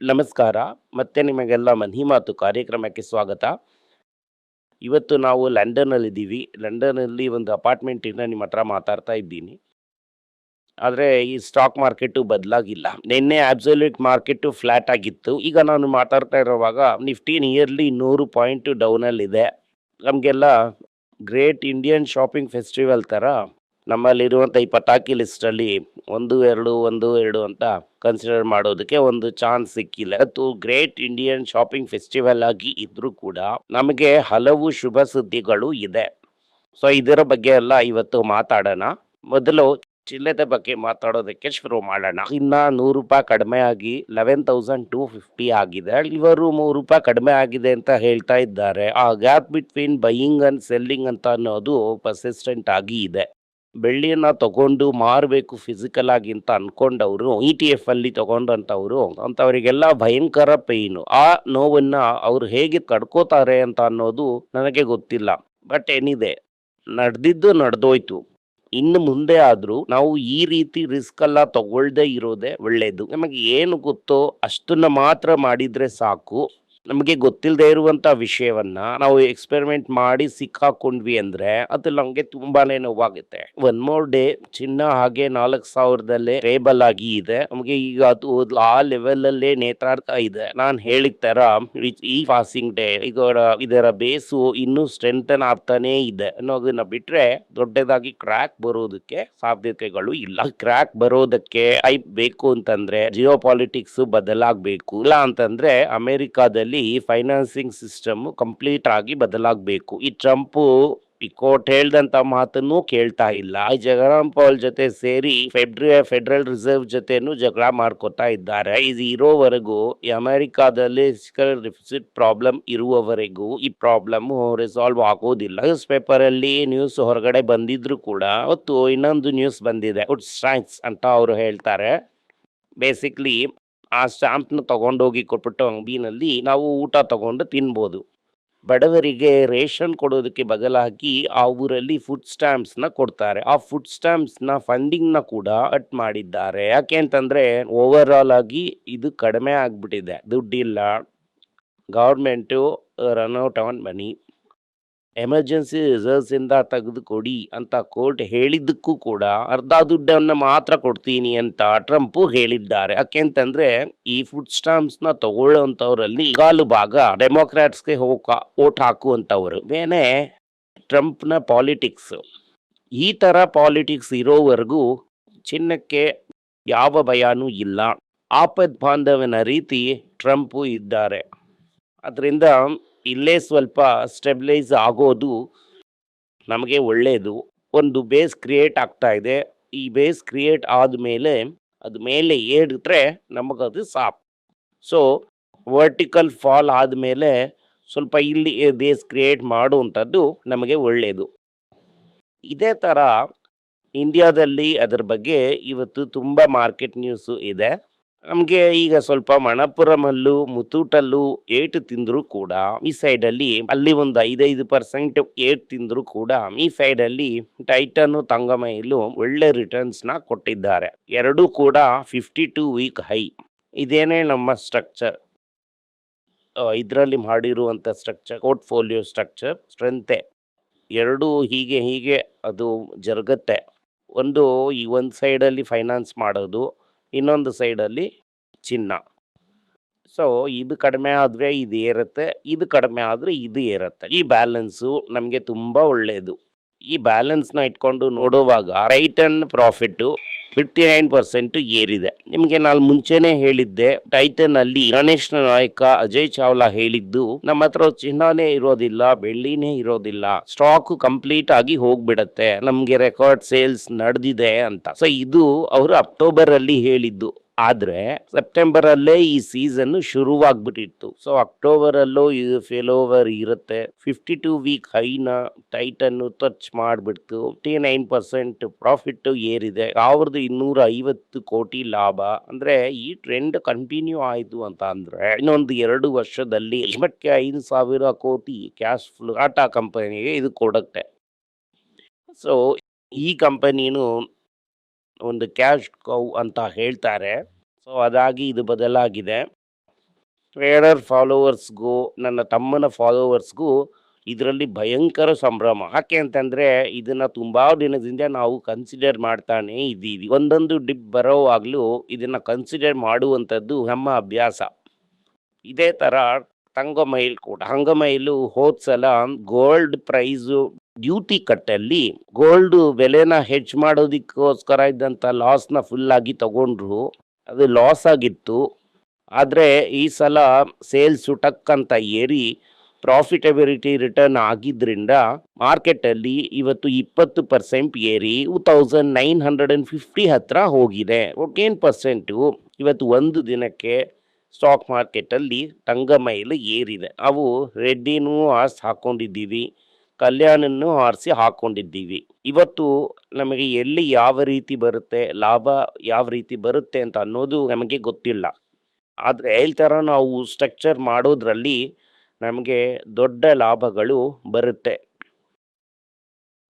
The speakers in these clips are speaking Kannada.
ನಮಸ್ಕಾರ. ಮತ್ತೆ ನಿಮಗೆಲ್ಲ ಮನಿ ಮಾತು ಕಾರ್ಯಕ್ರಮಕ್ಕೆ ಸ್ವಾಗತ. ಇವತ್ತು ನಾವು ಲಂಡನ್ನಲ್ಲಿ ಇದ್ದೀವಿ ಲಂಡನ್ನಲ್ಲಿ ಒಂದು ಅಪಾರ್ಟ್ಮೆಂಟಿಂದ ನಿಮ್ಮ ಹತ್ರ ಮಾತಾಡ್ತಾ ಇದ್ದೀನಿ. ಆದರೆ ಈ ಸ್ಟಾಕ್ ಮಾರ್ಕೆಟು ಬದಲಾಗಿಲ್ಲ. ನಿನ್ನೆ ಅಬ್ಸಲ್ಯೂಟ್ ಮಾರ್ಕೆಟು ಫ್ಲ್ಯಾಟ್ ಆಗಿತ್ತು. ಈಗ ನಾನು ಮಾತಾಡ್ತಾ ಇರುವಾಗ ನಿಫ್ಟಿ ನಿಯರ್ಲಿ ನೂರು ಪಾಯಿಂಟ್ ಡೌನಲ್ಲಿದೆ. ನಮಗೆಲ್ಲ ಗ್ರೇಟ್ ಇಂಡಿಯನ್ ಶಾಪಿಂಗ್ ಫೆಸ್ಟಿವಲ್ ಥರ ನಮ್ಮಲ್ಲಿರುವಂಥ ಈ ಪಟಾಕಿ ಲಿಸ್ಟಲ್ಲಿ ಒಂದು ಎರಡು ಒಂದು ಎರಡು ಅಂತ ಕನ್ಸಿಡರ್ ಮಾಡೋದಕ್ಕೆ ಒಂದು ಚಾನ್ಸ್ ಸಿಕ್ಕಿಲ್ಲ. ಅದು ಗ್ರೇಟ್ ಇಂಡಿಯನ್ ಶಾಪಿಂಗ್ ಫೆಸ್ಟಿವಲ್ ಆಗಿ ಇದ್ರೂ ಕೂಡ ನಮಗೆ ಹಲವು ಶುಭ ಸುದ್ದಿಗಳು ಇದೆ. ಸೊ ಇದರ ಬಗ್ಗೆ ಎಲ್ಲ ಇವತ್ತು ಮಾತಾಡೋಣ. ಮೊದಲು ಚಿಲ್ಲದ ಬಗ್ಗೆ ಮಾತಾಡೋದಕ್ಕೆ ಶುರು ಮಾಡೋಣ. ಇನ್ನ ನೂರು ರೂಪಾಯಿ ಕಡಿಮೆ ಆಗಿ ಲೆವೆನ್ ತೌಸಂಡ್ ಟೂ ಫಿಫ್ಟಿ ಆಗಿದೆ. ಇವರು ಮೂರು ರೂಪಾಯಿ ಕಡಿಮೆ ಆಗಿದೆ ಅಂತ ಹೇಳ್ತಾ ಇದ್ದಾರೆ. ಆ gap between buying and selling ಅಂತ ಅನ್ನೋದು ಪರ್ಸಿಸ್ಟೆಂಟ್ ಆಗಿ ಇದೆ. ಬೆಳ್ಳಿಯನ್ನ ತಗೊಂಡು ಮಾರಬೇಕು ಫಿಸಿಕಲ್ ಆಗಿ ಅಂತ ಅಂದ್ಕೊಂಡವರು ಇ ಟಿ ಎಫ್ ಅಲ್ಲಿ ತಗೊಂಡಂಥವ್ರು ಅಂತವರಿಗೆಲ್ಲ ಭಯಂಕರ ಪೇಯ್ನು ಆ ನೋವನ್ನ ಅವ್ರು ಹೇಗೆ ತಡ್ಕೋತಾರೆ ಅಂತ ಅನ್ನೋದು ನನಗೆ ಗೊತ್ತಿಲ್ಲ. ಬಟ್ ಏನಿದೆ ನಡೆದಿದ್ದು ನಡೆದೋಯ್ತು. ಇನ್ನು ಮುಂದೆ ಆದರೂ ನಾವು ಈ ರೀತಿ ರಿಸ್ಕ್ ಎಲ್ಲ ತಗೊಳ್ದೇ ಇರೋದೇ ಒಳ್ಳೆಯದು ನಮಗೆ ಏನು ಗೊತ್ತೋ ಅಷ್ಟನ್ನು ಮಾತ್ರ ಮಾಡಿದರೆ ಸಾಕು. ನಮಗೆ ಗೊತ್ತಿಲ್ಲದೆ ಇರುವಂಥ ವಿಷಯವನ್ನ ನಾವು ಎಕ್ಸ್ಪೆರಿಮೆಂಟ್ ಮಾಡಿ ಸಿಕ್ಕಾಕೊಂಡ್ವಿ ಅಂದ್ರೆ ಅದು ನಮಗೆ ತುಂಬಾನೇ ನೋವಾಗುತ್ತೆ. ಒನ್ ಮೋರ್ ಡೇ ಚಿನ್ನ ಹಾಗೆ ನಾಲ್ಕು ಸಾವಿರದಲ್ಲೇ ಟೇಬಲ್ ಆಗಿ ಇದೆ. ನಮಗೆ ಈಗ ಅದು ಆ ಲೆವೆಲ್ ಅಲ್ಲೇ ನೇತಾಡ್ತಾ ಇದೆ. ನಾನು ಹೇಳಿದ ತರ ಈ- ಪಾಸಿಂಗ್ ಡೇ ಈಗ ಇದರ ಬೇಸು ಇನ್ನೂ ಸ್ಟ್ರೆಂಥನ್ ಆಗ್ತಾನೇ ಇದೆ. ಅನ್ನೋದನ್ನ ಬಿಟ್ರೆ ದೊಡ್ಡದಾಗಿ ಕ್ರ್ಯಾಕ್ ಬರೋದಕ್ಕೆ ಸಾಧ್ಯತೆಗಳು ಇಲ್ಲ. ಕ್ರ್ಯಾಕ್ ಬರೋದಕ್ಕೆ ಐಪ್ ಬೇಕು ಅಂತಂದ್ರೆ ಜಿಯೋ ಪಾಲಿಟಿಕ್ಸ್ ಬದಲಾಗಬೇಕು. ಇಲ್ಲ ಅಂತಂದ್ರೆ ಅಮೆರಿಕಾದಲ್ಲಿ ಫೈನಾನ್ಸಿಂಗ್ ಸಿಸ್ಟಮ್ ಕಂಪ್ಲೀಟ್ ಆಗಿ ಬದಲಾಗಬೇಕು. ಈ ಟ್ರಂಪ್ ಈ ಕೋರ್ಟ್ ಹೇಳ್ದಂತ ಮಾತನ್ನು ಕೇಳ್ತಾ ಇಲ್ಲ. ಈ ಜಗರಾಮ್ ಪೌಲ್ ಜೊತೆ ಸೇರಿ ಫೆಡ್ರ ಫೆಡರಲ್ ರಿಸರ್ವ್ ಜೊತೆನು ಜಗಳ ಮಾಡ್ಕೊತಾ ಇದ್ದಾರೆ. ಇದು ಇರೋವರೆಗೂ ಈ ಅಮೆರಿಕಾದಲ್ಲಿ ಡೆಫಿಸಿಟ್ ಪ್ರಾಬ್ಲಮ್ ಇರುವವರೆಗೂ ಈ ಪ್ರಾಬ್ಲಮ್ ರಿಸಾಲ್ವ್ ಆಗೋದಿಲ್ಲ. ನ್ಯೂಸ್ ಪೇಪರ್ ಅಲ್ಲಿ ನ್ಯೂಸ್ ಹೊರಗಡೆ ಬಂದಿದ್ರು ಕೂಡ ಅವತ್ತು ಇನ್ನೊಂದು ನ್ಯೂಸ್ ಬಂದಿದೆ. ಉಡ್ ಸ್ಟ್ರೈಕ್ಸ್ ಅಂತ ಅವರು ಹೇಳ್ತಾರೆ. ಬೇಸಿಕ್ಲಿ ಆ ಸ್ಟ್ಯಾಂಪ್ನ ತಗೊಂಡೋಗಿ ಕೊಟ್ಬಿಟ್ಟು ಅಂಗಡಿನಲ್ಲಿ ನಾವು ಊಟ ತಗೊಂಡು ತಿನ್ಬೋದು. ಬಡವರಿಗೆ ರೇಷನ್ ಕೊಡೋದಕ್ಕೆ ಬದಲಾಗಿ ಆ ಊರಲ್ಲಿ ಫುಡ್ ಸ್ಟ್ಯಾಂಪ್ಸ್ನ ಕೊಡ್ತಾರೆ. ಆ ಫುಡ್ ಸ್ಟ್ಯಾಂಪ್ಸ್ನ ಫಂಡಿಂಗ್ನ ಕೂಡ ಅಟ್ ಮಾಡಿದ್ದಾರೆ. ಯಾಕೆ ಅಂತಂದರೆ ಓವರ್ ಆಲ್ ಆಗಿ ಇದು ಕಡಿಮೆ ಆಗಿಬಿಟ್ಟಿದೆ. ದುಡ್ಡಿಲ್ಲ. Government run out on money emergency reserves ಇಂದ ತೆಗೆದು ಕೊಡಿ ಅಂತ ಕೋರ್ಟ್ ಹೇಳಿದ್ದಕ್ಕೂ ಕೂಡ ಅರ್ಧ ದುಡ್ಡನ್ನು ಮಾತ್ರ ಕೊಡ್ತೀನಿ ಅಂತ ಟ್ರಂಪ್ ಹೇಳಿದ್ದಾರೆ. ಯಾಕೆಂತಂದ್ರೆ ಈ ಫುಡ್ ಸ್ಟಾಂಪ್ಸ್ನ ತಗೊಳ್ಳೋಂಥವ್ರಲ್ಲಿ ಕಾಲು ಭಾಗ ಡೆಮೋಕ್ರಾಟ್ಸ್ಗೆ ಹೋಗ ಓಟ್ ಹಾಕುವಂಥವ್ರು. ಬೇನೆ ಟ್ರಂಪ್ನ ಪಾಲಿಟಿಕ್ಸ್, ಈ ತರ ಪಾಲಿಟಿಕ್ಸ್ ಇರೋವರೆಗೂ ಚಿನ್ನಕ್ಕೆ ಯಾವ ಭಯನೂ ಇಲ್ಲ. ಆಪದ್ ಬಾಂಧವನ ರೀತಿ ಟ್ರಂಪು ಇದ್ದಾರೆ. ಅದರಿಂದ ಇಲ್ಲೇ ಸ್ವಲ್ಪ ಸ್ಟೆಬಿಲೈಸ್ ಆಗೋದು ನಮಗೆ ಒಳ್ಳೆಯದು ಒಂದು ಬೇಸ್ ಕ್ರಿಯೇಟ್ ಆಗ್ತಾ ಇದೆ. ಈ ಬೇಸ್ ಕ್ರಿಯೇಟ್ ಆದಮೇಲೆ ಅದು ಮೇಲೆ ಏರಿದ್ರೆ ನಮಗದು ಸಾಪ್ ಸೊ ವರ್ಟಿಕಲ್ ಫಾಲ್ ಆದಮೇಲೆ ಸ್ವಲ್ಪ ಇಲ್ಲಿ ಬೇಸ್ ಕ್ರಿಯೇಟ್ ಮಾಡುವಂಥದ್ದು ನಮಗೆ ಒಳ್ಳೆಯದು ಇದೇ ಥರ ಇಂಡಿಯಾದಲ್ಲಿ ಅದರ ಬಗ್ಗೆ ಇವತ್ತು ತುಂಬ ಮಾರ್ಕೆಟ್ ನ್ಯೂಸು ಇದೆ. ನಮಗೆ ಈಗ ಸ್ವಲ್ಪ ಮಣಪುರಮಲ್ಲೂ, ಮುತ್ತೂಟಲ್ಲೂ ಏಟು ತಿಂದರೂ ಕೂಡ ಈ ಸೈಡಲ್ಲಿ ಅಲ್ಲಿ ಒಂದು ಐದೈದು ಪರ್ಸೆಂಟ್ ಏಟ್ ತಿಂದರೂ ಕೂಡ ಈ ಸೈಡಲ್ಲಿ ಟೈಟನ್ ತಂಗಮೈಲು ಒಳ್ಳೆ ರಿಟರ್ನ್ಸ್ನ ಕೊಟ್ಟಿದ್ದಾರೆ. ಎರಡೂ ಕೂಡ ಫಿಫ್ಟಿ ಟು ವೀಕ್ ಹೈ. ಇದೇನೇ ನಮ್ಮ ಸ್ಟ್ರಕ್ಚರ್. ಇದರಲ್ಲಿ ಮಾಡಿರುವಂಥ ಸ್ಟ್ರಕ್ಚರ್, ಪೋರ್ಟ್ಫೋಲಿಯೋ ಸ್ಟ್ರಕ್ಚರ್ ಸ್ಟ್ರೆಂತೆ ಎರಡೂ ಹೀಗೆ ಹೀಗೆ ಅದು ಜರುಗತ್ತೆ. ಒಂದು ಈ ಒಂದು ಸೈಡಲ್ಲಿ ಫೈನಾನ್ಸ್ ಮಾಡೋದು ಇನ್ನೊಂದು ಸೈಡಲ್ಲಿ ಚಿನ್ನ. ಸೊ ಇದು ಕಡಿಮೆ ಆದರೆ ಇದು ಏರುತ್ತೆ, ಇದು ಕಡಿಮೆ ಆದರೆ ಇದು ಏರುತ್ತೆ. ಈ ಬ್ಯಾಲೆನ್ಸು ನಮಗೆ ತುಂಬ ಒಳ್ಳೆಯದು ಈ ಬ್ಯಾಲೆನ್ಸ್ನ ಇಟ್ಕೊಂಡು ನೋಡುವಾಗ right and profit fifty nine percent ಏರಿದೆ. ನಿಮಗೆ ನಾನು ಮುಂಚೆನೆ ಹೇಳಿದ್ದೆ ಟೈಟನ್ ಅಲ್ಲಿ ಗಣೇಶ್ ನಾಯಕ ಅಜಯ್ ಚಾವ್ಲಾ ಹೇಳಿದ್ದು, ನಮ್ಮ ಹತ್ರ ಚಿನ್ನನೇ ಇರೋದಿಲ್ಲ, ಬೆಳ್ಳಿನೇ ಇರೋದಿಲ್ಲ, ಸ್ಟಾಕ್ ಕಂಪ್ಲೀಟ್ ಆಗಿ ಹೋಗ್ಬಿಡತ್ತೆ, ನಮ್ಗೆ ರೆಕಾರ್ಡ್ ಸೇಲ್ಸ್ ನಡೆದಿದೆ ಅಂತ. ಸೊ, ಇದು ಅವರು ಅಕ್ಟೋಬರ್ ಅಲ್ಲಿ ಹೇಳಿದ್ದು. ಆದ್ರೆ ಸೆಪ್ಟೆಂಬರಲ್ಲೇ ಈ ಸೀಸನ್ ಶುರುವಾಗ್ಬಿಟ್ಟಿತ್ತು. ಸೊ ಅಕ್ಟೋಬರಲ್ಲೂ ಇದು ಫೇಲ್ ಫೇಲೋವರ್ ಇರುತ್ತೆ. ಫಿಫ್ಟಿ ಟೂ ವೀಕ್ ಹೈನ ಟೈಟನ್ ಟಚ್ ಮಾಡಿಬಿಡ್ತು. ಫಿಫ್ಟಿ ನೈನ್ ಪರ್ಸೆಂಟ್ ಪ್ರಾಫಿಟ್ ಏರಿದೆ. ಸಾವಿರದ ಇನ್ನೂರ ಐವತ್ತು ಕೋಟಿ ಲಾಭ. ಅಂದ್ರೆ ಈ ಟ್ರೆಂಡ್ ಕಂಟಿನ್ಯೂ ಆಯಿತು ಅಂತ ಅಂದರೆ ಇನ್ನೊಂದು ಎರಡು ವರ್ಷದಲ್ಲಿ ಎಂಬಕ್ಕೆ ಐದು ಸಾವಿರ ಕೋಟಿ ಕ್ಯಾಶ್ ಫ್ಲೋ ಟಾಟಾ ಕಂಪನಿಗೆ ಇದು ಕೊಡುತ್ತೆ. ಸೊ ಈ ಕಂಪನಿನು ಒಂದು ಕ್ಯಾಶ್ ಕೌ ಅಂತ ಹೇಳ್ತಾರೆ. ಸೊ, ಅದಾಗಿ ಇದು ಬದಲಾಗಿದೆ. ಟ್ರೇಡರ್ ಫಾಲೋವರ್ಸ್ಗೂ, ನನ್ನ ತಮ್ಮನ ಫಾಲೋವರ್ಸ್ಗೂ ಇದರಲ್ಲಿ ಭಯಂಕರ ಸಂಭ್ರಮ. ಯಾಕೆ ಅಂತಂದರೆ, ಇದನ್ನು ತುಂಬ ದಿನದಿಂದ ನಾವು ಕನ್ಸಿಡರ್ ಮಾಡ್ತಾನೆ ಇದ್ದೀವಿ. ಒಂದೊಂದು ಡಿಪ್ ಬರೋವಾಗಲೂ ಇದನ್ನು ಕನ್ಸಿಡರ್ ಮಾಡುವಂಥದ್ದು ನಮ್ಮ ಅಭ್ಯಾಸ. ಇದೇ ಥರ ತಂಗಮೈಲ್ ಕೂಡ. ಹಂಗಮೈಲು ಹೋದ್ ಸಲ ಗೋಲ್ಡ್ ಪ್ರೈಸು ಡ್ಯೂಟಿ ಕಟ್ಟಲ್ಲಿ ಗೋಲ್ಡ್ ಬೆಲೆನ ಹೆಚ್ಚು ಮಾಡೋದಕ್ಕೋಸ್ಕರ ಇದ್ದಂಥ ಲಾಸ್ನ ಫುಲ್ ಆಗಿ ತಗೊಂಡ್ರು. ಅದು ಲಾಸ್ ಆಗಿತ್ತು. ಆದರೆ ಈ ಸಲ ಸೇಲ್ಸ್ ಟಕ್ ಅಂತ ಏರಿ ಪ್ರಾಫಿಟಬಿಲಿಟಿ ರಿಟರ್ನ್ ಆಗಿದ್ರಿಂದ ಮಾರ್ಕೆಟಲ್ಲಿ ಇವತ್ತು ಇಪ್ಪತ್ತು ಪರ್ಸೆಂಟ್ ಏರಿ two thousand nine hundred and fifty ಹತ್ರ ಹೋಗಿದೆ. ಫೋರ್ಟೀನ್ ಪರ್ಸೆಂಟು ಇವತ್ತು ಒಂದು ದಿನಕ್ಕೆ ಸ್ಟಾಕ್ ಮಾರ್ಕೆಟಲ್ಲಿ ತಂಗಮೈಲು ಏರಿದೆ. ಅವು ರೆಡ್ಡಿನೂ ಆಸ್ ಹಾಕೊಂಡಿದ್ದೀವಿ. ಕಲ್ಯಾಣನ್ನು ಆರಿಸಿ ಹಾಕೊಂಡಿದ್ದೀವಿ. ಇವತ್ತು ನಮಗೆ ಎಲ್ಲಿ ಯಾವ ರೀತಿ ಬರುತ್ತೆ, ಲಾಭ ಯಾವ ರೀತಿ ಬರುತ್ತೆ ಅಂತ ಅನ್ನೋದು ನಮಗೆ ಗೊತ್ತಿಲ್ಲ. ಆದರೆ ಥರ ನಾವು ಸ್ಟ್ರಕ್ಚರ್ ಮಾಡೋದ್ರಲ್ಲಿ ನಮಗೆ ದೊಡ್ಡ ಲಾಭಗಳು ಬರುತ್ತೆ.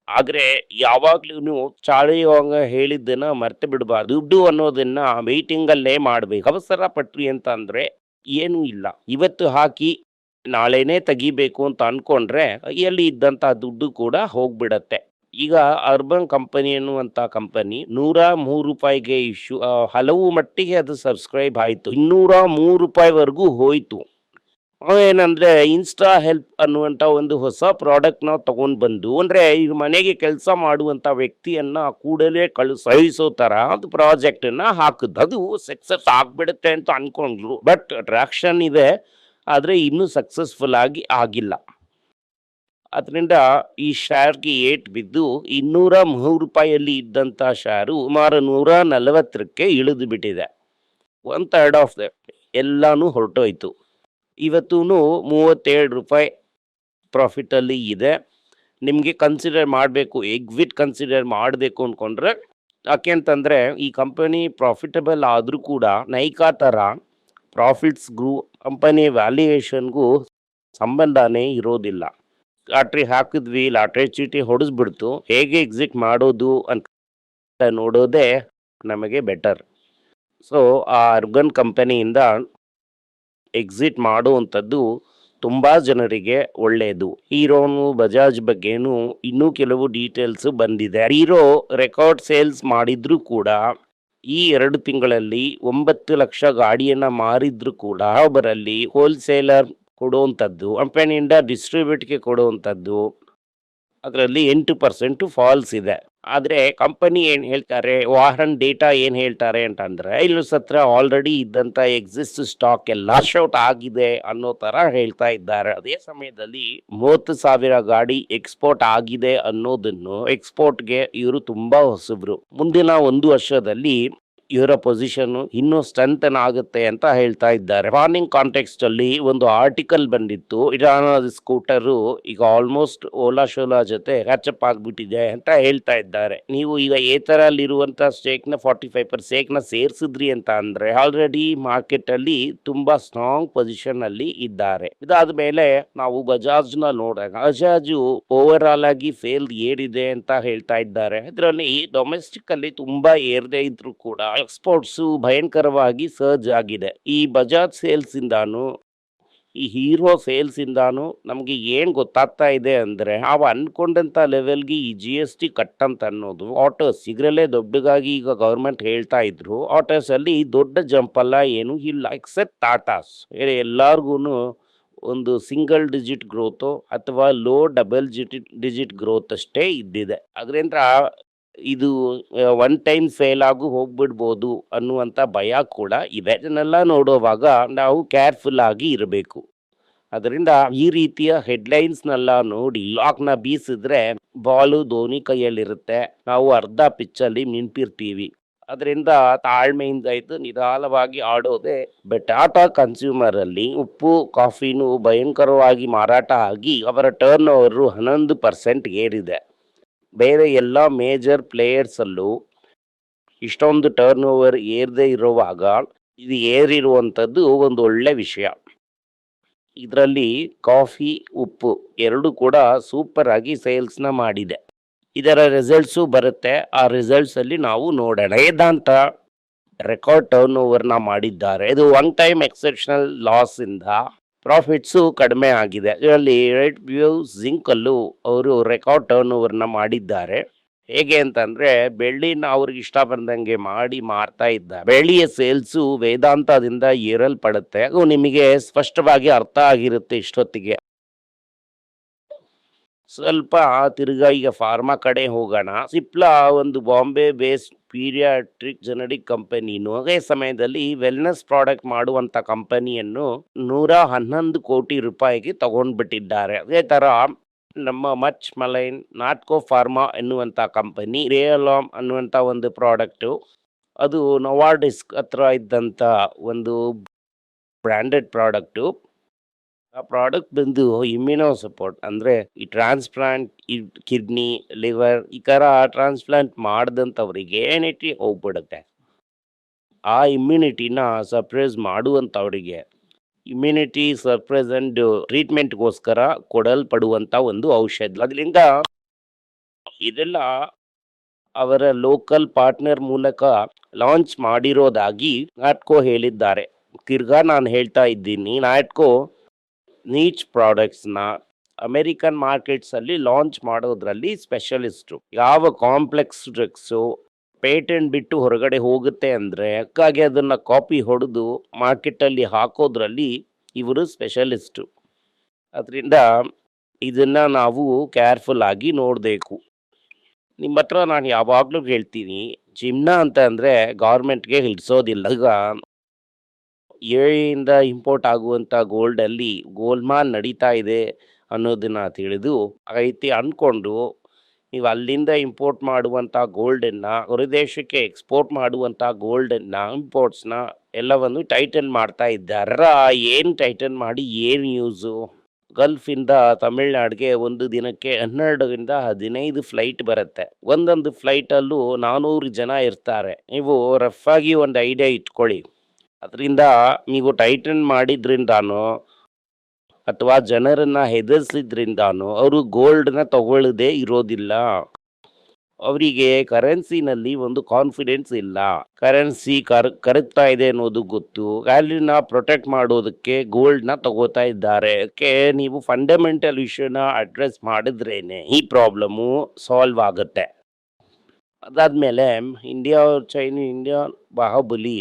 ಆದರೆ ಯಾವಾಗ್ಲೂ ಚಾಳೆಯುವಾಗ ಹೇಳಿದ್ದನ್ನ ಮರೆತು ಬಿಡಬಾರ್ದು. ದುಡ್ಡು ಅನ್ನೋದನ್ನ ಮೀಟಿಂಗಲ್ಲೇ ಮಾಡಬೇಕು. ಅವಸರ ಪಟ್ರಿ ಅಂತ ಅಂದ್ರೆ ಏನೂ ಇಲ್ಲ. ಇವತ್ತು ಹಾಕಿ ನಾಳೆನೇ ತೆಗಿಬೇಕು ಅಂತ ಅಂದ್ಕೊಂಡ್ರೆ ಎಲ್ಲಿ ಇದ್ದಂಥ ದುಡ್ಡು ಕೂಡ ಹೋಗ್ಬಿಡತ್ತೆ. ಈಗ ಅರ್ಬನ್ ಕಂಪನಿ ಅನ್ನುವಂಥ ಕಂಪನಿ ನೂರ ಮೂರು ರೂಪಾಯಿಗೆ ಇಶ್ಯೂ ಹಲವು ಮಟ್ಟಿಗೆ ಅದು ಸಬ್ಸ್ಕ್ರೈಬ್ ಆಯಿತು. ಇನ್ನೂರ ಮೂರು ರೂಪಾಯಿವರೆಗೂ ಹೋಯಿತು. ಏನಂದರೆ ಇನ್ಸ್ಟಾ ಹೆಲ್ಪ್ ಅನ್ನುವಂಥ ಒಂದು ಹೊಸ ಪ್ರಾಡಕ್ಟ್ ನಾವು ತಗೊಂಡ್ ಬಂದು, ಅಂದರೆ ಈಗ ಮನೆಗೆ ಕೆಲಸ ಮಾಡುವಂಥ ವ್ಯಕ್ತಿಯನ್ನು ಕೂಡಲೇ ಕಳುಹಿಸೋ ಥರ ಅದು ಪ್ರಾಜೆಕ್ಟನ್ನು ಹಾಕಿದ್ದು ಅದು ಸಕ್ಸಸ್ ಆಗಿಬಿಡುತ್ತೆ ಅಂತ ಅಂದ್ಕೊಂಡ್ರು ಬಟ್ ಟ್ರಾಕ್ಷನ್ ಇದೆ. ಆದ್ರೆ ಇನ್ನೂ ಸಕ್ಸಸ್ಫುಲ್ ಆಗಿ ಆಗಿಲ್ಲ. ಅದರಿಂದ ಈ ಶೇರ್ಗೆ ಏಟ್ ಬಿದ್ದು ಇನ್ನೂರ ಮೂರು ರೂಪಾಯಲ್ಲಿ ಇದ್ದಂಥ ಶೇರು ಸುಮಾರು ನೂರ ನಲವತ್ತಕ್ಕೆ ಇಳಿದು ಬಿಟ್ಟಿದೆ. ಒನ್ ಥರ್ಡ್ ಆಫ್ ದ ಎಲ್ಲನೂ ಹೊರಟೋಯ್ತು. ಇವತ್ತೂ ಮೂವತ್ತೇಳು ರೂಪಾಯಿ ಪ್ರಾಫಿಟಲ್ಲಿ ಇದೆ. ನಿಮಗೆ ಕನ್ಸಿಡರ್ ಮಾಡಬೇಕು ಎಕ್ಸಿಟ್ ಕನ್ಸಿಡರ್ ಮಾಡಬೇಕು ಅಂದ್ಕೊಂಡ್ರೆ ಯಾಕೆ ಅಂತಂದರೆ ಈ ಕಂಪನಿ ಪ್ರಾಫಿಟಬಲ್ ಆದರೂ ಕೂಡ ನೈಕಾ ಥರ ಪ್ರಾಫಿಟ್ಸ್ ಗ್ರೂ ಕಂಪನಿ ವ್ಯಾಲ್ಯೂಯೇಷನ್ಗೂ ಸಂಬಂಧನೇ ಇರೋದಿಲ್ಲ. ಲಾಟ್ರಿ ಹಾಕಿದ್ವಿ, ಲಾಟ್ರಿ ಚೀಟಿ ಹೊಡೆಸ್ಬಿಡ್ತು ಹೇಗೆ ಎಕ್ಸಿಟ್ ಮಾಡೋದು ಅಂತ ನೋಡೋದೇ ನಮಗೆ ಬೆಟರ್ ಸೊ ಆ ಅರ್ಗನ್ ಕಂಪನಿಯಿಂದ ಎಕ್ಸಿಟ್ ಮಾಡುವಂಥದ್ದು ತುಂಬ ಜನರಿಗೆ ಒಳ್ಳೆಯದು ಹೀರೋನು, ಬಜಾಜ್ ಬಗ್ಗೆನೂ ಇನ್ನೂ ಕೆಲವು ಡೀಟೇಲ್ಸ್ ಬಂದಿದೆ. ಹೀರೋ ರೆಕಾರ್ಡ್ ಸೇಲ್ಸ್ ಮಾಡಿದ್ರೂ ಕೂಡ ಈ ಎರಡು ತಿಂಗಳಲ್ಲಿ ಒಂಬತ್ತು ಲಕ್ಷ ಗಾಡಿಯನ್ನು ಮಾರಿದ್ರು ಕೂಡ ಅವರಲ್ಲಿ ಹೋಲ್ಸೇಲರ್ ಕೊಡುವಂಥದ್ದು ಕಂಪನಿಯಿಂದ ಡಿಸ್ಟ್ರಿಬ್ಯೂಟ್ಗೆ ಕೊಡುವಂಥದ್ದು. ಅದರಲ್ಲಿ ಎಂಟು ಪರ್ಸೆಂಟು ಫಾಲ್ಸ್ ಇದೆ. ಆದರೆ ಕಂಪನಿ ಏನು ಹೇಳ್ತಾರೆ ವಾಹನ್ ಡೇಟಾ ಏನು ಹೇಳ್ತಾರೆ ಅಂತಂದರೆ, ಇಲ್ಲಿ ಸತ್ರ ಆಲ್ರೆಡಿ ಇದ್ದಂಥ ಎಕ್ಸಿಸ್ಟ್ ಸ್ಟಾಕ್ ಎಲ್ಲ ಶೌಟ್ ಆಗಿದೆ ಅನ್ನೋ ಥರ ಹೇಳ್ತಾ ಇದ್ದಾರೆ. ಅದೇ ಸಮಯದಲ್ಲಿ ಮೂವತ್ತು ಸಾವಿರ ಗಾಡಿ ಎಕ್ಸ್ಪೋರ್ಟ್ ಆಗಿದೆ ಅನ್ನೋದನ್ನು ಎಕ್ಸ್ಪೋರ್ಟ್ಗೆ ಇವರು ತುಂಬ ಹೊಸಬ್ರು. ಮುಂದಿನ ಒಂದು ವರ್ಷದಲ್ಲಿ ಇವರ ಪೊಸಿಷನ್ ಇನ್ನೂ ಸ್ಟ್ರೆಂಥನ್ ಆಗುತ್ತೆ ಅಂತ ಹೇಳ್ತಾ ಇದ್ದಾರೆ. ಮಾರ್ನಿಂಗ್ ಕಾಂಟೆಕ್ಸ್ಟ್ ಅಲ್ಲಿ ಒಂದು ಆರ್ಟಿಕಲ್ ಬಂದಿತ್ತು. ಇರಾನ್ ಸ್ಕೂಟರು ಈಗ ಆಲ್ಮೋಸ್ಟ್ ಓಲಾ ಶೋಲಾ ಜೊತೆ ಹ್ಯಾಚಪ್ ಆಗ್ಬಿಟ್ಟಿದೆ ಅಂತ ಹೇಳ್ತಾ ಇದ್ದಾರೆ. ನೀವು ಈಗ ಏತರಲ್ಲಿರುವಂತ ಸ್ಟೇಕ್ನ ಫಾರ್ಟಿ ಫೈವ್ ಪರ್ನ ಸೇರ್ಸಿದ್ರಿ ಅಂತ ಅಂದ್ರೆ ಆಲ್ರೆಡಿ ಮಾರ್ಕೆಟ್ ಅಲ್ಲಿ ತುಂಬಾ ಸ್ಟ್ರಾಂಗ್ ಪೊಸಿಷನ್ ಅಲ್ಲಿ ಇದ್ದಾರೆ. ಇದಾದ ಮೇಲೆ ನಾವು ಬಜಾಜ್ನ ನೋಡೋಣ. ಬಜಾಜು ಓವರ್ ಆಲ್ ಆಗಿ ಫೇಲ್ ಏರಿದೆ ಅಂತ ಹೇಳ್ತಾ ಇದ್ದಾರೆ. ಅದರಲ್ಲಿ ಡೊಮೆಸ್ಟಿಕ್ ಅಲ್ಲಿ ತುಂಬಾ ಏರದೇ ಇದ್ರು ಕೂಡ ಎಕ್ಸ್ಪೋರ್ಟ್ಸ್ ಭಯಂಕರವಾಗಿ ಸರ್ಜ್ ಆಗಿದೆ. ಈ ಬಜಾಜ್ ಸೇಲ್ಸ್ ಇಂದಾನು ಈ ಹೀರೋ ಸೇಲ್ಸಿಂದಾನು ನಮಗೆ ಏನು ಗೊತ್ತಾಗ್ತಾ ಇದೆ ಅಂದರೆ ನಾವು ಅಂದ್ಕೊಂಡಂಥ ಲೆವೆಲ್ಗೆ ಈ ಜಿ ಎಸ್ ಟಿ ಕಟ್ ಅಂತ ಅನ್ನೋದು ಆಟೋಸ್ ಇದರಲ್ಲೇ ದೊಡ್ಡಗಾಗಿ ಈಗ ಗೌರ್ಮೆಂಟ್ ಹೇಳ್ತಾ ಇದ್ರು. ಆಟೋಸಲ್ಲಿ ದೊಡ್ಡ ಜಂಪ್ ಅಲ್ಲ ಏನು ಇಲ್ಲ ಎಕ್ಸೆಪ್ಟ್ ಟಾಟಾಸ್. ಎಲ್ಲರಿಗೂ ಒಂದು ಸಿಂಗಲ್ ಡಿಜಿಟ್ ಗ್ರೋತು ಅಥವಾ low double digit digit growth ಅಷ್ಟೇ ಇದ್ದಿದೆ. ಅದರಿಂದ ಇದು ಒನ್ ಟೈಮ್ ಫೇಲ್ ಆಗು ಹೋಗ್ಬಿಡ್ಬೋದು ಅನ್ನುವಂಥ ಭಯ ಕೂಡ ಇದೆ. ಇದನ್ನೆಲ್ಲ ನೋಡುವಾಗ ನಾವು ಕೇರ್ಫುಲ್ ಆಗಿ ಇರಬೇಕು. ಅದರಿಂದ ಈ ರೀತಿಯ ಹೆಡ್ಲೈನ್ಸ್ನೆಲ್ಲ ನೋಡಿ ಲಾಕ್ನ ಬೀಸಿದ್ರೆ ಬಾಲು ಧೋನಿ ಕೈಯಲ್ಲಿರುತ್ತೆ. ನಾವು ಅರ್ಧ ಪಿಚ್ಚಲ್ಲಿ ನಿಂತಿರ್ತೀವಿ. ಅದರಿಂದ ತಾಳ್ಮೆಯಿಂದ ಇದ್ದು ನಿಧಾನವಾಗಿ ಆಡೋದೇ ಬೆಟಾಟಾ ಟಾಟಾ ಕನ್ಸ್ಯೂಮರ್ ಅಲ್ಲಿ ಉಪ್ಪು ಕಾಫಿನೂ ಭಯಂಕರವಾಗಿ ಮಾರಾಟ ಆಗಿ ಅವರ ಟರ್ನ್ ಓವರು ಹನ್ನೊಂದು ಪರ್ಸೆಂಟ್ ಏರಿದೆ. ಬೇರೆ ಎಲ್ಲ ಮೇಜರ್ ಪ್ಲೇಯರ್ಸಲ್ಲೂ ಇಷ್ಟೊಂದು ಟರ್ನ್ ಓವರ್ ಏರದೇ ಇರುವಾಗ ಇದು ಏರಿರುವಂಥದ್ದು ಒಂದು ಒಳ್ಳೆ ವಿಷಯ. ಇದರಲ್ಲಿ ಕಾಫಿ, ಉಪ್ಪು ಎರಡು ಕೂಡ ಸೂಪರ್ ಆಗಿ ಸೇಲ್ಸ್ನ ಮಾಡಿದೆ. ಇದರ ರಿಸಲ್ಟ್ಸು ಬರುತ್ತೆ. ಆ ರಿಸಲ್ಟ್ಸಲ್ಲಿ ನಾವು ನೋಡೋಣ. ಏದಾಂತ ರೆಕಾರ್ಡ್ ಟರ್ನ್ ಓವರ್ನ ಮಾಡಿದ್ದಾರೆ. ಇದು ಒನ್ ಟೈಮ್ ಎಕ್ಸೆಪ್ಷನಲ್ ಲಾಸಿಂದ ಪ್ರಾಫಿಟ್ಸು ಕಡಿಮೆ ಆಗಿದೆ. ಇದರಲ್ಲಿ ರೈಟ್ ವ್ಯೂ ಜಿಂಕ್ ಅಲ್ಲೂ ಅವರು ರೆಕಾರ್ಡ್ ಟರ್ನ್ ಓವರ್ನ ಮಾಡಿದ್ದಾರೆ. ಹೇಗೆ ಅಂತಂದರೆ ಬೆಳ್ಳಿನ ಅವ್ರಿಗೆ ಇಷ್ಟ ಬಂದಂಗೆ ಮಾಡಿ ಮಾರ್ತಾ ಇದ್ದ ಬೆಳ್ಳಿಯ ಸೇಲ್ಸು ವೇದಾಂತದಿಂದ ಏರಲ್ಪಡುತ್ತೆ. ಅದು ನಿಮಗೆ ಸ್ಪಷ್ಟವಾಗಿ ಅರ್ಥ ಆಗಿರುತ್ತೆ ಇಷ್ಟೊತ್ತಿಗೆ. ಸ್ವಲ್ಪ ತಿರ್ಗಾ ಈಗ ಫಾರ್ಮಾ ಕಡೆ ಹೋಗೋಣ. ಸಿಪ್ಲಾ ಒಂದು ಬಾಂಬೆ ಬೇಸ್ಡ್ ಪೀರಿಯಾಟ್ರಿಕ್ ಜನರಿಕ್ ಕಂಪನಿನು ಅದೇ ಸಮಯದಲ್ಲಿ ವೆಲ್ನೆಸ್ ಪ್ರಾಡಕ್ಟ್ ಮಾಡುವಂತ ಕಂಪನಿಯನ್ನು ನೂರ ಹನ್ನೊಂದು ಕೋಟಿ ರೂಪಾಯಿಗೆ ತಗೊಂಡ್ಬಿಟ್ಟಿದ್ದಾರೆ. ಅದೇ ತರ ನಮ್ಮ ಮಚ್ ಮಲೈನ್, ನಾಟ್ಕೋ ಫಾರ್ಮಾ ಎನ್ನುವಂಥ ಕಂಪನಿ, ರೇಯಲಾಮ್ ಅನ್ನುವಂಥ ಒಂದು ಪ್ರಾಡಕ್ಟು, ಅದು ನೊವಾರ್ಡಿಸ್ಕ್ ಹತ್ರ ಇದ್ದಂಥ ಒಂದು ಬ್ರ್ಯಾಂಡೆಡ್ ಪ್ರಾಡಕ್ಟು. ಆ ಪ್ರಾಡಕ್ಟ್ ಬಂದು ಇಮ್ಯುನೋ ಸಪೋರ್ಟ್ ಅಂದರೆ ಈ ಟ್ರಾನ್ಸ್ಪ್ಲಾಂಟ್ ಈ ಕಿಡ್ನಿ ಲಿವರ್ ಈ ಥರ ಟ್ರಾನ್ಸ್ಪ್ಲಾಂಟ್ ಮಾಡಿದಂಥವ್ರಿಗೆ ಏನಿಟಿ ಹೋಗ್ಬಿಡುತ್ತೆ. ಆ ಇಮ್ಯುನಿಟಿನ ಸರ್ಪ್ರೈಸ್ ಮಾಡುವಂಥವ್ರಿಗೆ ಇಮ್ಯುನಿಟಿ ಸರ್ಪ್ರೈಸ್ ಅಂಡ್ ಟ್ರೀಟ್ಮೆಂಟ್ಗೋಸ್ಕರ ಕೊಡಲ್ಪಡುವಂಥ ಒಂದು ಔಷಧ. ಅದರಿಂದ ಇದೆಲ್ಲ ಅವರ ಲೋಕಲ್ ಪಾರ್ಟ್ನರ್ ಮೂಲಕ ಲಾಂಚ್ ಮಾಡಿರೋದಾಗಿ ನಾಟ್ಕೋ ಹೇಳಿದ್ದಾರೆ. ತಿರ್ಗಾ ನಾನು ಹೇಳ್ತಾ ಇದ್ದೀನಿ ನಾಟ್ಕೋ ನೀಚ್ ಪ್ರಾಡಕ್ಟ್ಸ್ನ ಅಮೆರಿಕನ್ ಮಾರ್ಕೆಟ್ಸಲ್ಲಿ ಲಾಂಚ್ ಮಾಡೋದ್ರಲ್ಲಿ ಸ್ಪೆಷಲಿಸ್ಟು ಯಾವ ಕಾಂಪ್ಲೆಕ್ಸ್ ಡ್ರಗ್ಸು ಪೇಟೆಂಟ್ ಬಿಟ್ಟು ಹೊರಗಡೆ ಹೋಗುತ್ತೆ ಅಂದರೆ ಅದಕ್ಕಾಗಿ ಅದನ್ನು ಕಾಪಿ ಹೊಡೆದು ಮಾರ್ಕೆಟಲ್ಲಿ ಹಾಕೋದ್ರಲ್ಲಿ ಇವರು ಸ್ಪೆಷಲಿಸ್ಟು ಅದರಿಂದ ಇದನ್ನು ನಾವು ಕೇರ್ಫುಲ್ ಆಗಿ ನೋಡಬೇಕು. ನಿಮ್ಮ ಹತ್ರ ನಾನು ಯಾವಾಗಲೂ ಹೇಳ್ತೀನಿ ಜಿಮ್ನ ಅಂತ ಅಂದರೆ ಗೌರ್ಮೆಂಟ್ಗೆ ಹಿಡಿಸೋದಿಲ್ಲ. ಈಗ ಎಯಿಂದ ಇಂಪೋರ್ಟ್ ಆಗುವಂಥ ಗೋಲ್ಡಲ್ಲಿ ಗೋಲ್ಮಾನ್ ನಡೀತಾ ಇದೆ ಅನ್ನೋದನ್ನು ತಿಳಿದು ಐತಿ ಅಂದ್ಕೊಂಡು ನೀವು ಅಲ್ಲಿಂದ ಇಂಪೋರ್ಟ್ ಮಾಡುವಂಥ ಗೋಲ್ಡನ್ನು ಹೊರದೇಶಕ್ಕೆ ಎಕ್ಸ್ಪೋರ್ಟ್ ಮಾಡುವಂಥ ಗೋಲ್ಡನ್ನು ಇಂಪೋರ್ಟ್ಸ್ನ ಎಲ್ಲವನ್ನು ಟೈಟನ್ ಮಾಡ್ತಾ ಇದ್ದಾರೆ? ಏನು ಟೈಟನ್ ಮಾಡಿ? ಏನು ಯೂಸು ಗಲ್ಫಿಂದ ತಮಿಳ್ನಾಡಿಗೆ ಒಂದು ದಿನಕ್ಕೆ ಹನ್ನೆರಡರಿಂದ ಹದಿನೈದು ಫ್ಲೈಟ್ ಬರುತ್ತೆ. ಒಂದೊಂದು ಫ್ಲೈಟಲ್ಲೂ ನಾನ್ನೂರು ಜನ ಇರ್ತಾರೆ. ನೀವು ರಫ್ ಆಗಿ ಒಂದು ಐಡಿಯಾ ಇಟ್ಕೊಳ್ಳಿ. ಅದರಿಂದ ನೀವು ಟೈಟನ್ ಮಾಡಿದ್ರಿಂದಾನೋ ಅಥವಾ ಜನರನ್ನ ಹೆದರ್ಸಿದ್ರಿಂದಾನೋ ಅವರು ಗೋಲ್ಡ್ನ ತಗೊಳ್ಳದೇ ಇರೋದಿಲ್ಲ. ಅವರಿಗೆ ಕರೆನ್ಸಿನಲ್ಲಿ ಒಂದು ಕಾನ್ಫಿಡೆನ್ಸ್ ಇಲ್ಲ. ಕರೆನ್ಸಿ ಕರ್, ಕರಗ್ತಾ ಇದೆ ಅನ್ನೋದು ಗೊತ್ತು. ವ್ಯಾಲ್ಯೂನ ಪ್ರೊಟೆಕ್ಟ್ ಮಾಡೋದಕ್ಕೆ ಗೋಲ್ಡ್ನ ತಗೋತಾ ಇದ್ದಾರೆ. ಅದಕ್ಕೆ ನೀವು ಫಂಡಮೆಂಟಲ್ ವಿಷಯನ ಅಡ್ರೆಸ್ ಮಾಡಿದ್ರೇನೆ ಈ ಪ್ರಾಬ್ಲಮ್ಮು ಸಾಲ್ವ್ ಆಗುತ್ತೆ. ಅದಾದ್ಮೇಲೆ ಇಂಡಿಯಾ ಚೈನಾ, ಇಂಡಿಯಾ ಬಾಹುಬಲಿ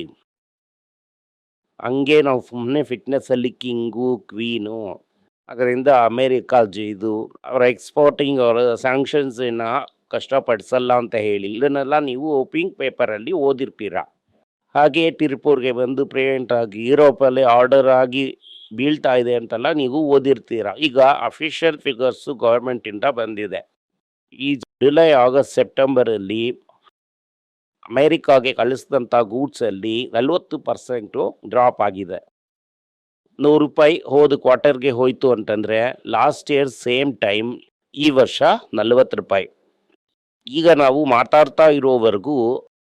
ಹಂಗೆ ನಾವು ಸುಮ್ಮನೆ ಫಿಟ್ನೆಸ್ಸಲ್ಲಿ ಕಿಂಗು, ಕ್ವೀನು, ಅದರಿಂದ ಅಮೇರಿಕಾ ಇದು ಅವರ ಎಕ್ಸ್ಪೋರ್ಟಿಂಗ್ ಅವರ ಸ್ಯಾಂಕ್ಷನ್ಸನ್ನ ಕಷ್ಟಪಡಿಸಲ್ಲ ಅಂತ ಹೇಳಿ, ಇದನ್ನೆಲ್ಲ ನೀವು ಪಿಂಕ್ ಪೇಪರಲ್ಲಿ ಓದಿರ್ತೀರ? ಹಾಗೆ ತಿರುಪೂರ್ಗೆ ಬಂದು ಪ್ರೇಂಟ್ ಆಗಿ, ಯುರೋಪಲ್ಲಿ ಆರ್ಡರ್ ಆಗಿ ಬೀಳ್ತಾ ಇದೆ ಅಂತೆಲ್ಲ ನೀವು ಓದಿರ್ತೀರ? ಈಗ ಅಫಿಷಿಯಲ್ ಫಿಗರ್ಸು ಗೌರ್ಮೆಂಟಿಂದ ಬಂದಿದೆ. ಈ ಜುಲೈ, ಆಗಸ್ಟ್, ಸೆಪ್ಟೆಂಬರಲ್ಲಿ ಅಮೇರಿಕಾಗೆ ಕಳಿಸಿದಂಥ ಗೂಡ್ಸಲ್ಲಿ ನಲವತ್ತು ಪರ್ಸೆಂಟು ಡ್ರಾಪ್ ಆಗಿದೆ. ನೂರು ರೂಪಾಯಿ ಹೋದ ಕ್ವಾರ್ಟರ್ಗೆ ಹೋಯಿತು ಅಂತಂದರೆ ಲಾಸ್ಟ್ ಇಯರ್ ಸೇಮ್ ಟೈಮ್ ಈ ವರ್ಷ ನಲವತ್ತು ರೂಪಾಯಿ. ಈಗ ನಾವು ಮಾತಾಡ್ತಾ ಇರೋವರೆಗೂ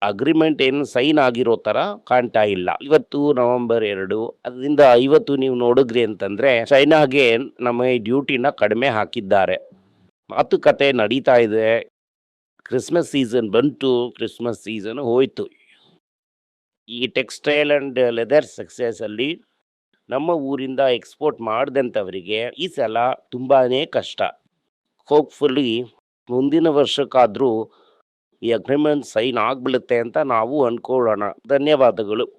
ಅಗ್ರಿಮೆಂಟ್ ಏನು ಸೈನ್ ಆಗಿರೋ ಥರ ಕಾಣ್ತಾ ಇಲ್ಲ. ಇವತ್ತು ನವೆಂಬರ್ ಎರಡು, ಅದರಿಂದ ಇವತ್ತು ನೀವು ನೋಡಿದ್ರಿ ಅಂತಂದರೆ ಚೈನಾಗೆ ನಮ್ಮ ಡ್ಯೂಟಿನ ಕಡಿಮೆ ಹಾಕಿದ್ದಾರೆ. ಮಾತುಕತೆ ನಡೀತಾ ಇದೆ. ಕ್ರಿಸ್ಮಸ್ ಸೀಸನ್ ಬಂತು ಕ್ರಿಸ್ಮಸ್ ಸೀಸನ್ ಹೋಯಿತು. ಈ ಟೆಕ್ಸ್ಟೈಲ್ ಆ್ಯಂಡ್ ಲೆದರ್ ಸಕ್ಸಸ್ಸಲ್ಲಿ ನಮ್ಮ ಊರಿಂದ ಎಕ್ಸ್ಪೋರ್ಟ್ ಮಾಡಿದಂಥವರಿಗೆ ಈ ಸಲ ತುಂಬಾ ಕಷ್ಟ. ಹೋಪ್ಫುಲಿ ಮುಂದಿನ ವರ್ಷಕ್ಕಾದರೂ ಈ ಅಗ್ರಿಮೆಂಟ್ ಸೈನ್ ಆಗಿಬಿಡುತ್ತೆ ಅಂತ ನಾವು ಅಂದ್ಕೊಳ್ಳೋಣ ಧನ್ಯವಾದಗಳು.